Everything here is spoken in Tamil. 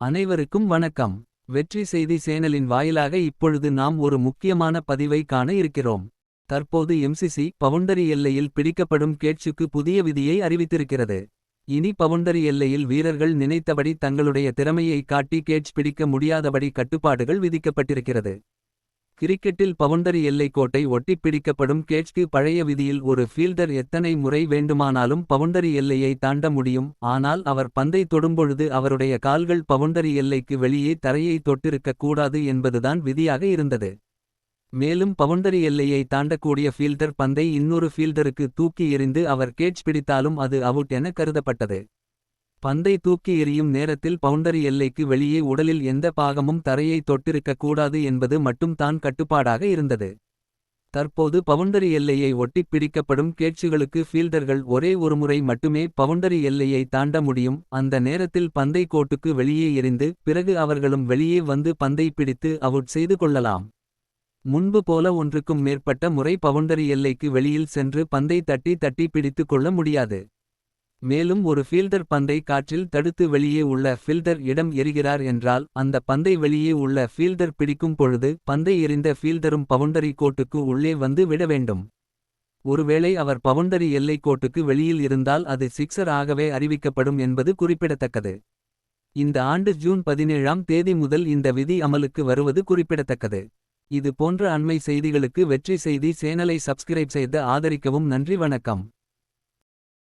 அனைவருக்கும் வணக்கம். வெற்றி செய்தி சேனலின் வாயிலாக இப்பொழுது நாம் ஒரு முக்கியமான பதிவை காண இருக்கிறோம். தற்போது எம்சிசி பவுண்டரி எல்லையில் பிடிக்கப்படும் கேட்சுக்கு புதிய விதியை அறிவித்திருக்கிறது. இனி பவுண்டரி எல்லையில் வீரர்கள் நினைத்தபடி தங்களுடைய திறமையை காட்டி கேட்ச் பிடிக்க முடியாதபடி கட்டுப்பாடுகள் விதிக்கப்பட்டிருக்கிறது. கிரிக்கெட்டில் பவுண்டரி எல்லைக்கோட்டை ஒட்டிப் பிடிக்கப்படும் கேட்ச்க்கு பழைய விதியில் ஒரு ஃபீல்டர் எத்தனை முறை வேண்டுமானாலும் பவுண்டரி எல்லையை தாண்ட முடியும். ஆனால் அவர் பந்தை தொடும்பொழுது அவருடைய கால்கள் பவுண்டரி எல்லைக்கு வெளியே தரையை தொட்டிருக்கக் கூடாது என்பதுதான் விதியாக இருந்தது. மேலும் பவுண்டரி எல்லையை தாண்டக்கூடிய ஃபீல்டர் பந்தை இன்னொரு ஃபீல்டருக்கு தூக்கி எறிந்து அவர் கேட்ச் பிடித்தாலும் அது அவுட் என கருதப்பட்டது. பந்தை தூக்கி எறியும் நேரத்தில் பவுண்டரி எல்லைக்கு வெளியே உடலில் எந்த பாகமும் தரையை தொட்டிருக்கக் கூடாது என்பது மட்டும் தான் கட்டுப்பாடாக இருந்தது. தற்போது பவுண்டரி எல்லையை ஒட்டிப் பிடிக்கப்படும் கேட்சுகளுக்கு ஃபீல்டர்கள் ஒரே ஒருமுறை மட்டுமே பவுண்டரி எல்லையை தாண்ட முடியும். அந்த நேரத்தில் பந்தை கோட்டுக்கு வெளியே எறிந்து பிறகு அவர்களும் வெளியே வந்து பந்தை பிடித்து அவுட் செய்து கொள்ளலாம். முன்பு போல ஒன்றுக்கும் மேற்பட்ட முறை பவுண்டரி எல்லைக்கு வெளியில் சென்று பந்தை தட்டி தட்டி பிடித்து கொள்ள முடியாது. மேலும் ஒரு ஃபீல்டர் பந்தை காற்றில் தடுத்து வெளியே உள்ள ஃபீல்டர் இடம் எறிகிறார் என்றால் அந்த பந்தை வெளியே உள்ள ஃபீல்டர் பிடிக்கும் பொழுது பந்தை எறிந்த ஃபீல்டரும் பவுண்டரி கோட்டுக்கு உள்ளே வந்து விட வேண்டும். ஒருவேளை அவர் பவுண்டரி எல்லை கோட்டுக்கு வெளியில் இருந்தால் அது சிக்ஸர் ஆகவே அறிவிக்கப்படும் என்பது குறிப்பிடத்தக்கது. இந்த ஆண்டு ஜூன் பதினேழாம் தேதி முதல் இந்த விதி அமலுக்கு வருவது குறிப்பிடத்தக்கது. இது போன்ற அண்மை செய்திகளுக்கு வெற்றி செய்தி சேனலை சப்ஸ்கிரைப் செய்து ஆதரிக்கவும் நன்றி வணக்கம்.